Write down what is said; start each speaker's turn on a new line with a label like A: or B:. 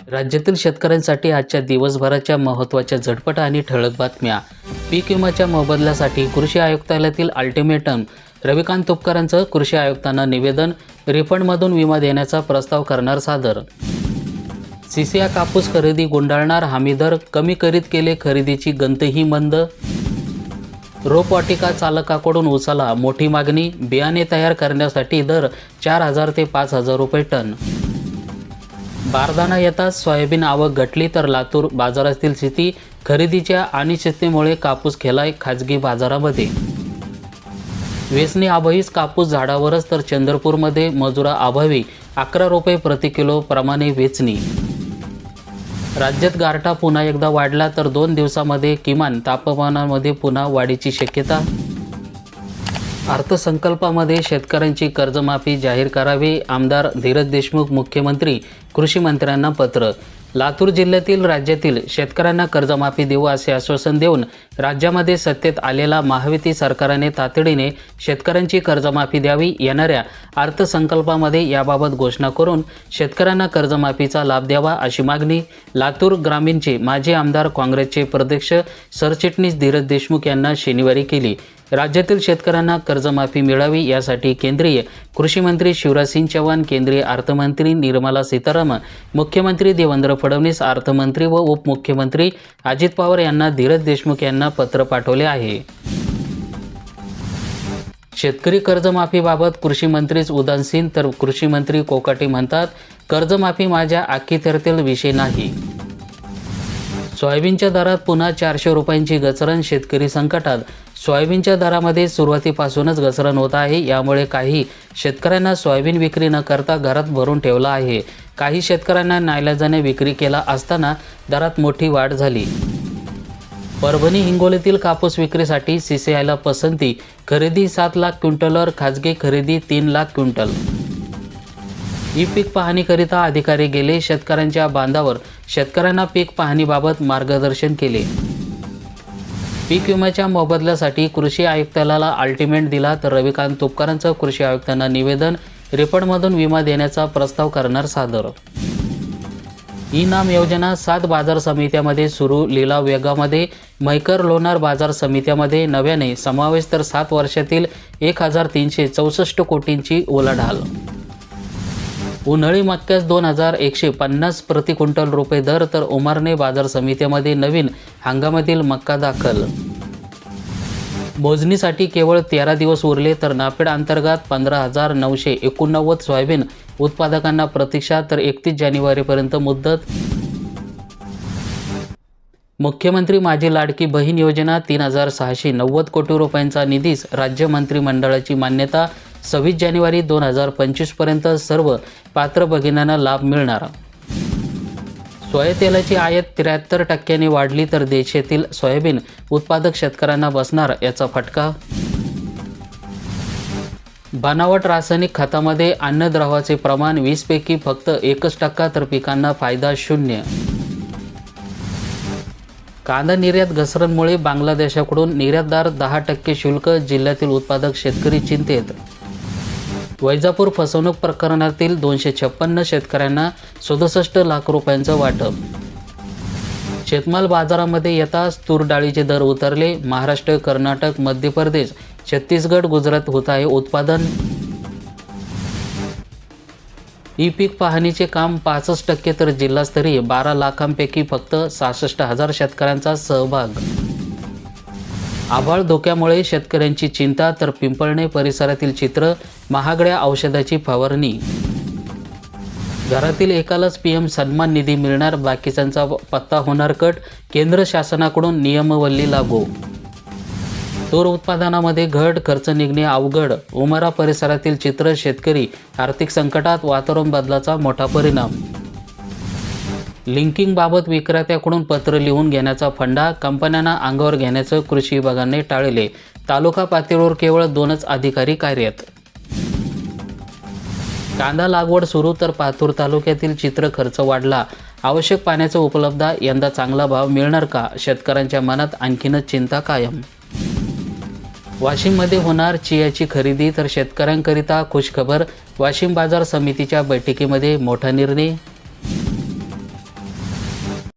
A: राज्यातील शेतकऱ्यांसाठी आजच्या दिवसभराच्या महत्त्वाच्या झटपट आणि ठळक बातम्या. पीक विम्याच्या मोबदल्यासाठी कृषी आयुक्तालयातील अल्टिमेटम. रविकांत तुपकरांचं कृषी आयुक्तांना निवेदन रिफंडमधून विमा देण्याचा प्रस्ताव करणार सादर. सिसिया कापूस खरेदी गुंडाळणार हमी दर कमी करीत केले खरेदीची गंतही मंद. रोपवाटिका चालकाकडून उसाला मोठी मागणी बियाणे तयार करण्यासाठी दर चार हजार ते पाच हजार रुपये टन. बारदाना येताच सोयाबीन आवक घटली तर लातूर बाजारातील स्थिती खरेदीच्या अनिश्चिततेमुळे कापूस खेलाय खाजगी बाजारामध्ये. वेचणी अभावीच कापूस झाडावरच तर चंद्रपूरमध्ये मजुरा अभावी अकरा रुपये प्रति किलो प्रमाणे वेचणी. राज्यात गारठा पुन्हा एकदा वाढला तर दोन दिवसामध्ये किमान तापमानामध्ये पुन्हा वाढीची शक्यता अर्थसंकल्पामध्ये शेतकऱ्यांची कर्जमाफी जाहीर करावी आमदार धीरज देशमुख मुख्यमंत्री कृषी मंत्र्यांना पत्र. लातूर जिल्ह्यातील राज्यातील शेतकऱ्यांना कर्जमाफी देऊ असे आश्वासन देऊन राज्यामध्ये सत्तेत आलेला महायुती सरकारने तातडीने शेतकऱ्यांची कर्जमाफी द्यावी येणाऱ्या अर्थसंकल्पामध्ये याबाबत घोषणा करून शेतकऱ्यांना कर्जमाफीचा लाभ द्यावा अशी मागणी लातूर ग्रामीणचे माजी आमदार काँग्रेसचे प्रदेश सरचिटणीस धीरज देशमुख यांना शनिवारी केली. राज्यातील शेतकऱ्यांना कर्जमाफी मिळावी यासाठी केंद्रीय कृषी मंत्री शिवराज सिंग चौहान केंद्रीय अर्थमंत्री निर्मला सीतारामन मुख्यमंत्री देवेंद्र फडणवीस अर्थमंत्री व उपमुख्यमंत्री अजित पवार यांना धीरज देशमुख यांना पत्र पाठवले आहे. शेतकरी कर्जमाफीबाबत कृषी मंत्रीच उदासीन तर कृषी मंत्री कोकाटे म्हणतात कर्जमाफी माझ्या आखीथरतील विषय नाही. सोयाबीनच्या दरात पुन्हा चारशे रुपयांची घसरण शेतकरी संकटात सोयाबीनच्या दरामध्ये सुरुवातीपासूनच घसरण होत आहे. यामुळे काही शेतकऱ्यांना सोयाबीन विक्री न करता घरात भरून ठेवला आहे. काही शेतकऱ्यांना नायलाजाने विक्री केला असताना दरात मोठी वाढ झाली. परभणी हिंगोलीतील कापूस विक्रीसाठी सीसीआयला पसंती. खरेदी सात लाख क्विंटलवर खाजगी खरेदी तीन लाख क्विंटल. ई पीक पाहणीकरिता अधिकारी गेले. शेतकऱ्यांच्या बांधावर शेतकऱ्यांना पीक पाहणीबाबत मार्गदर्शन केले. पीक विम्याच्या मोबदल्यासाठी कृषी आयुक्तालयाला अल्टिमेट दिला तर रविकांत तुपकरांचं कृषी आयुक्तांना निवेदन. रिफंडमधून विमा देण्याचा प्रस्ताव करणार सादर. ई नाम योजना सात बाजार समित्यामध्ये सुरू लिलाव वेगामध्ये मैकर लोणार बाजार समित्यामध्ये नव्याने समावेश तर सात वर्षातील एक हजार तीनशे चौसष्ट कोटींची उलाढाल उन्हाळी मक्यास दोन हजार एकशे पन्नास प्रति क्विंटल रुपये दर तर उमारणे बाजार समितीमध्ये नवीन हंगामातील मक्का दाखल. मोजणीसाठी केवळ तेरा दिवस उरले तर नापेड अंतर्गत पंधरा हजार नऊशे एकोणनव्वद सोयाबीन उत्पादकांना प्रतीक्षा तर एकतीस जानेवारीपर्यंत मुदत. मुख्यमंत्री माझी लाडकी बहीण योजना तीन हजार सहाशे नव्वद कोटी रुपयांचा निधीस राज्य मंत्रिमंडळाची मान्यता सव्वीस जानेवारी दोन हजार पंचवीसपर्यंत सर्व पात्र भगिनींना लाभ मिळणार. सोयातेलाची आयात त्र्याहत्तर टक्क्यांनी वाढली तर देशातील सोयाबीन उत्पादक शेतकऱ्यांना बसणार याचा फटका? बनावट रासायनिक खतामध्ये अन्नद्रवाचे प्रमाण वीसपैकी फक्त एकच टक्का तर पिकांना फायदा शून्य. कांदा निर्यात घसरणमुळे बांगलादेशाकडून निर्यातदार दहा टक्के शुल्क जिल्ह्यातील उत्पादक शेतकरी चिंतेत. वैजापूर फसवणूक प्रकरणातील दोनशे छप्पन्न शेतकऱ्यांना सदुसष्ट लाख रुपयांचं वाटप. शेतमाल बाजारामध्ये येताच तूर डाळीचे दर उतरले. महाराष्ट्र कर्नाटक मध्य प्रदेश छत्तीसगड गुजरात होत आहे उत्पादन. ई पीक पाहणीचे काम पासष्ट टक्के तर जिल्हास्तरीय बारा लाखांपैकी फक्त सहासष्ट हजार शेतकऱ्यांचा सहभाग. आभाळ धोक्यामुळे शेतकऱ्यांची चिंता तर पिंपळणे परिसरातील चित्र महागड्या औषधाची फवारणी. घरातील एकालाच पी एम सन्मान निधी मिळणार बाकीच्यांचा पत्ता होणार कट केंद्र शासनाकडून नियमवल्ली लागू. तूर उत्पादनामध्ये घट खर्च निघणे अवघड. उमरा परिसरातील चित्र शेतकरी आर्थिक संकटात वातावरण बदलाचा मोठा परिणाम. लिंकिंगबाबत विक्रेत्याकडून पत्र लिहून घेण्याचा फंडा कंपन्यांना अंगावर घेण्याचं कृषी विभागाने टाळले. तालुका पातळीवर केवळ दोनच अधिकारी कार्यरत. कांदा लागवड सुरू तर पातूर तालुक्यातील चित्र खर्च वाढला. आवश्यक पाण्याचा उपलब्ध यंदा चांगला भाव मिळणार का? शेतकऱ्यांच्या मनात आणखीनच चिंता कायम. वाशिममध्ये होणार चियाची खरेदी तर शेतकऱ्यांकरिता खुशखबर. वाशिम बाजार समितीच्या बैठकीमध्ये मोठा निर्णय